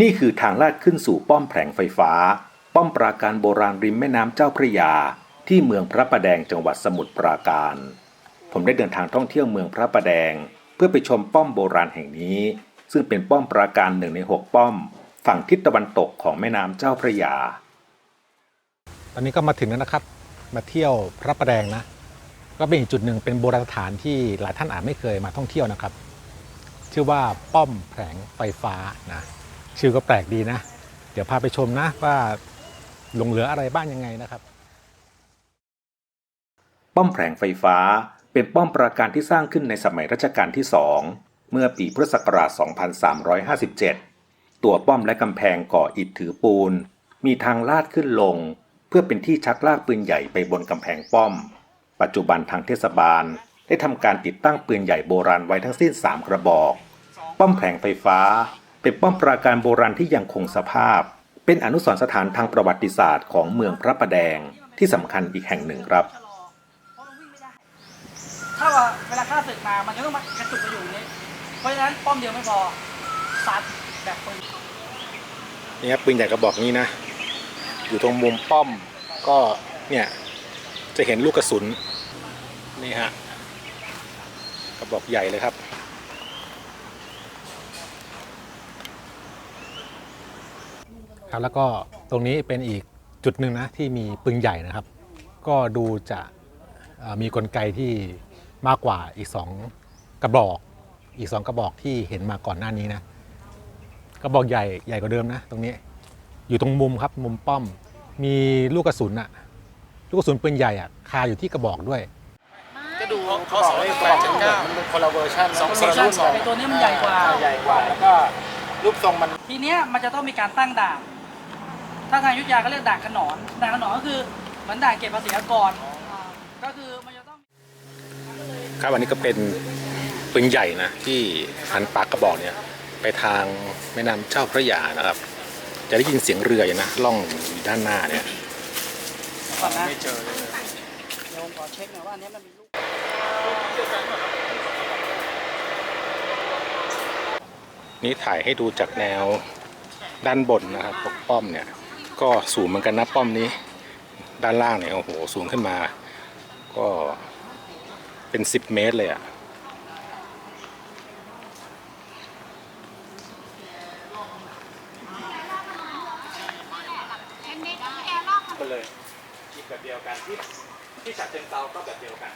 นี่คือทางลาดขึ้นสู่ป้อมแผงไฟฟ้า ป้อมปราการโบราณริมแม่น้ำเจ้าพระยา ที่เมืองพระประแดงจังหวัดสมุทรปราการ ผมได้เดินทางท่องเที่ยวเมืองพระประแดง เพื่อไปชมป้อมโบราณแห่งนี้ ซึ่งเป็นป้อมปราการหนึ่งในหกป้อม ฝั่งทิศตะวันตกของแม่น้ำเจ้าพระยา ตอนนี้ก็มาถึงแล้วนะครับ มาเที่ยวพระประแดงนะ ก็เป็นอีกจุดหนึ่งเป็นโบราณสถานที่หลายท่านอาจไม่เคยมาท่องเที่ยวนะครับ ชื่อว่าป้อมแผงไฟฟ้านะ ชื่อก็แปลกดีนะ เดี๋ยวพาไปชมนะว่าหลงเหลืออะไรบ้างยังไงนะครับ ป้อมแผงไฟฟ้าเป็นป้อมปราการที่สร้างขึ้นในสมัยรัชกาลที่สองเมื่อปีพุทธศักราช 2357 ตัวป้อมและกำแพงก่ออิฐถือปูน มีทางลาดขึ้นลง เพื่อเป็นที่ชักลากปืนใหญ่ไปบนกำแพงป้อม ปัจจุบันทางเทศบาล ได้ทำการติดตั้งปืนใหญ่โบราณไว้ทั้งสิ้น 3 กระบอก ป้อมแผงไฟฟ้า เป็นป้อมปราการโบราณที่ยังคงสภาพ เป็นอนุสรณ์สถานทางประวัติศาสตร์ของเมืองพระประแดงที่สำคัญอีกแห่งหนึ่งครับ ถ้าว่าเวลาข้าศึกมามันจะต้องมากระจุกมาอยู่อย่างนี้ เพราะฉะนั้นป้อมเดียวไม่พอซัดแบบปืนนี่ครับปืนใหญ่กระบอกนี้นะ อยู่ตรงมุมป้อมก็เนี่ยจะเห็นลูกกระสุนนี่ฮะกระบอกใหญ่เลยครับ ครับแล้วก็ตรงนี้เป็นอีกจุดหนึ่งนะที่มีปืนใหญ่นะครับ ก็ดูจะเอ่อมีกลไกที่มากกว่าอีกสองกระบอก อีกสองกระบอกที่เห็นมาก่อนหน้านี้นะกระบอกใหญ่ใหญ่กว่าเดิมนะ ตรงนี้อยู่ตรงมุมครับมุมป้อมมีลูกกระสุนอะลูกกระสุนปืนใหญ่อะคาอยู่ที่กระบอกด้วยก็ดูเขาสองแปดเจ็ดเก้ามันเป็นคนละเวอร์ชันสองมันเวคอนร์ชันละรุ่นกันไอตัวนี้มันใหญ่กว่าใหญ่กว่าแล้วก็รูปทรงมันทีเนี้ยมันจะต้องมีการตั้งด่าน ถ้าทางอยุทธยาก็เรียกด่านขนอนด่านขนอนก็คือเหมือนด่านเก็บภาษีอากรอ่าก็คือมันจะต้องครับอันนี้ก็เป็นปืนใหญ่นะที่หันปากกระบอกเนี่ยไปทางแม่น้ำเจ้าพระยานะครับ จะได้ยินเสียงเรืออยู่นะล่องอยู่ด้านหน้าเนี่ยก่อนนะไม่เจอเลยเดี๋ยวผมขอเช็คหน่อยว่าอันเนี้ยมันมีลูกนี่ถ่ายให้ดูจากแนวด้านบนนะครับปกป้อมเนี่ย ก็สูงเหมือนกันนะป้อมนี้ ด้านล่างเนี่ยโอ้โหสูงขึ้นมา ก็เป็น 10 เมตรเลยอะก็เลยแบบเดียวกันที่ที่ฉะเชิงเซาก็แบบเดียวกัน